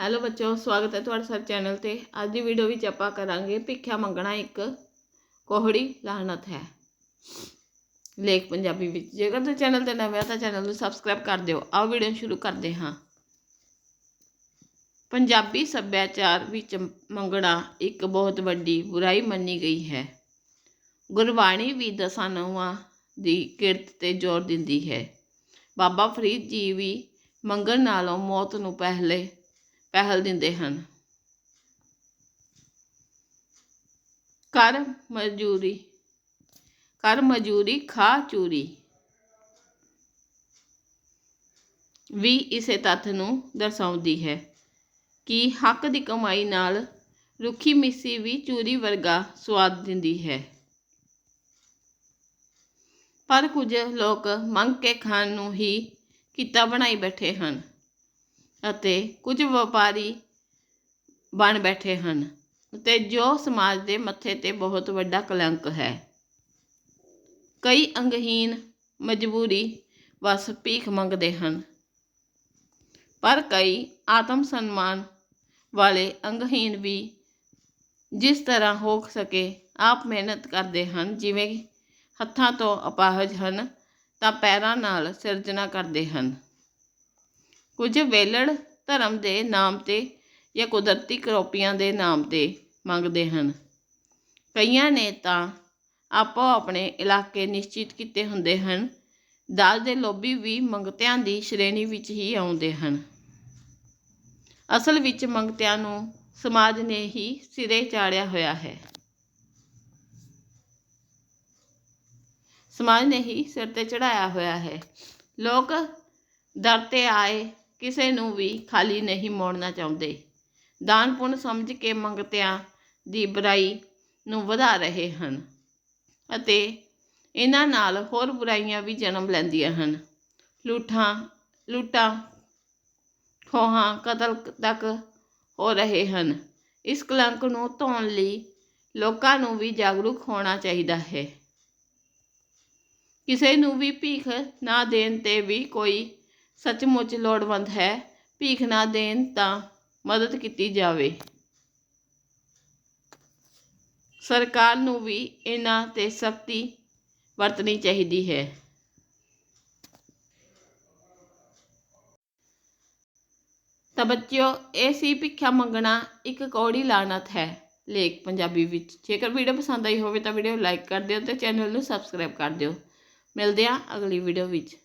Hello ਬੱਚੋ ਸਵਾਗਤ ਹੈ ਤੁਹਾਡਾ ਸਾਡੇ ਚੈਨਲ ਤੇ। ਅੱਜ ਦੀ ਵੀਡੀਓ ਵਿੱਚ ਆਪਾਂ ਕਰਾਂਗੇ ਭਿੱਖਿਆ ਮੰਗਣਾ ਇੱਕ ਕੋਹੜੀ ਲਾਹਨਤ ਹੈ। ਲੇਖ ਪੰਜਾਬੀ ਵਿੱਚ। ਜੇਕਰ ਤੁਸੀਂ ਚੈਨਲ ਤੇ ਨਵੇਂ ਹੋ ਤਾਂ ਚੈਨਲ ਨੂੰ ਸਬਸਕ੍ਰਾਈਬ ਕਰ ਦਿਓ। ਆਓ ਵੀਡੀਓ ਸ਼ੁਰੂ ਕਰਦੇ ਹਾਂ। ਪੰਜਾਬੀ ਸੱਭਿਆਚਾਰ ਵਿੱਚ ਮੰਗਣਾ ਇੱਕ ਬਹੁਤ ਵੱਡੀ ਬੁਰਾਈ ਮੰਨੀ ਗਈ ਹੈ। ਗੁਰਬਾਣੀ ਵੀ ਦਸਾਂ ਨਹੁੰਆਂ ਦੀ ਕਿਰਤ ਤੇ ਜ਼ੋਰ ਦਿੰਦੀ ਹੈ। ਬਾਬਾ ਫਰੀਦ ਜੀ ਵੀ ਮੰਗਣ ਨਾਲੋਂ ਮੌਤ ਨੂੰ ਪਹਿਲੇ ਪਹਿਲ ਦਿੰਦੇ ਹਨ। ਕਰ ਮਜ਼ਦੂਰੀ ਕਰ ਮਜ਼ਦੂਰੀ, ਖਾ ਚੂਰੀ। ਵੀ ਇਸੇ ਤੱਥ ਨੂੰ ਦਰਸਾਉਂਦੀ ਹੈ ਕਿ ਹੱਕ ਦੀ ਕਮਾਈ ਨਾਲ ਰੁੱਖੀ ਮਿੱਸੀ ਵੀ ਚੂਰੀ ਵਰਗਾ ਸਵਾਦ ਦਿੰਦੀ ਹੈ। ਪਰ ਕੁਝ ਲੋਕ ਮੰਗ ਕੇ ਖਾਣ ਨੂੰ ਹੀ ਕਿੱਤਾ ਬਣਾਈ ਬੈਠੇ ਹਨ। ਅਤੇ ਕੁਝ ਵਪਾਰੀ ਬਣ ਬੈਠੇ ਹਨ ਅਤੇ ਜੋ ਸਮਾਜ ਦੇ ਮੱਥੇ ਤੇ ਬਹੁਤ ਵੱਡਾ ਕਲੰਕ ਹੈ। ਕਈ ਅੰਗਹੀਨ ਮਜਬੂਰੀ ਵਸ ਭੀਖ ਮੰਗਦੇ ਹਨ, ਪਰ ਕਈ ਆਤਮ ਸਨਮਾਨ ਵਾਲੇ ਅੰਗਹੀਨ ਵੀ ਜਿਸ ਤਰ੍ਹਾਂ ਹੋ ਸਕੇ ਆਪ ਮਿਹਨਤ ਕਰਦੇ ਹਨ, ਜਿਵੇਂ ਹੱਥਾਂ ਤੋਂ ਅਪਾਹਜ ਹਨ ਤਾਂ ਪੈਰਾਂ ਨਾਲ ਸਿਰਜਣਾ ਕਰਦੇ ਹਨ। ਕੁਝ ਵੇਲੜ ਧਰਮ ਦੇ ਨਾਮ ਤੇ ਜਾਂ ਕੁਦਰਤੀ ਕਰੋਪੀਆਂ ਦੇ ਨਾਮ ਤੇ ਮੰਗਦੇ ਹਨ। ਕਈਆਂ ਨੇ ਤਾਂ ਆਪੋ ਆਪਣੇ ਇਲਾਕੇ ਨਿਸ਼ਚਿਤ ਕੀਤੇ ਹੁੰਦੇ ਹਨ। ਦਾਜ ਦੇ ਲੋਭੀ ਵੀ ਮੰਗਤਿਆਂ ਦੀ ਸ਼੍ਰੇਣੀ ਵਿੱਚ ਹੀ ਆਉਂਦੇ ਹਨ। ਅਸਲ ਵਿੱਚ ਮੰਗਤਿਆਂ ਨੂੰ ਸਮਾਜ ਨੇ ਹੀ ਸਿਰੇ ਚਾੜਿਆ ਹੋਇਆ ਹੈ। ਸਮਾਜ ਨੇ ਹੀ ਸਿਰ ਤੇ ਚੜਾਇਆ ਹੋਇਆ ਹੈ। ਲੋਕ ਦਰ ਤੇ ਆਏ ਕਿਸੇ ਨੂੰ ਵੀ ਖਾਲੀ ਨਹੀਂ ਮੋੜਨਾ ਚਾਹੁੰਦੇ। ਦਾਨ ਪੁੰਨ ਸਮਝ ਕੇ ਮੰਗਤਿਆਂ ਦੀ ਬੁਰਾਈ ਨੂੰ ਵਧਾ ਰਹੇ ਹਨ ਅਤੇ ਇਹਨਾਂ ਨਾਲ ਹੋਰ ਬੁਰਾਈਆਂ ਵੀ ਜਨਮ ਲੈਂਦੀਆਂ ਹਨ। ਲੂਠਾਂ, ਲੂਟਾਂ, ਖੋਹਾਂ ਕਤਲ ਤੱਕ ਹੋ ਰਹੇ ਹਨ। ਇਸ ਕਲੰਕ ਨੂੰ ਧੋਣ ਲਈ ਲੋਕਾਂ ਨੂੰ ਵੀ ਜਾਗਰੂਕ ਹੋਣਾ ਚਾਹੀਦਾ ਹੈ। ਕਿਸੇ ਨੂੰ ਵੀ ਭੀਖ ਨਾ ਦੇਣ ਤੇ ਵੀ ਕੋਈ ਸੱਚਮੁੱਚ ਲੋੜਵੰਦ ਹੈ, ਭੀਖ ਨਾ ਦੇਣ ਤਾਂ ਮਦਦ ਕੀਤੀ ਜਾਵੇ। ਸਰਕਾਰ ਨੂੰ ਵੀ ਇਹਨਾਂ ਤੇ ਸਖਤੀ ਵਰਤਣੀ ਚਾਹੀਦੀ ਹੈ। ਤਾਂ ਬੱਚਿਓ, ਇਹ ਸੀ ਭਿੱਖਿਆ ਮੰਗਣਾ, ਇੱਕ ਕੌੜੀ ਲਾਨਤ ਹੈ। ਲੇਖ ਪੰਜਾਬੀ ਵਿੱਚ। ਜੇਕਰ ਵੀਡੀਓ ਪਸੰਦ ਆਈ ਹੋਵੇ ਤਾਂ ਵੀਡੀਓ ਲਾਈਕ ਕਰ ਦਿਓ ਤੇ ਚੈਨਲ ਨੂੰ ਸਬਸਕ੍ਰਾਈਬ ਕਰ ਦਿਓ। ਮਿਲਦੇ ਹਾਂ ਅਗਲੀ ਵੀਡੀਓ ਵਿੱਚ।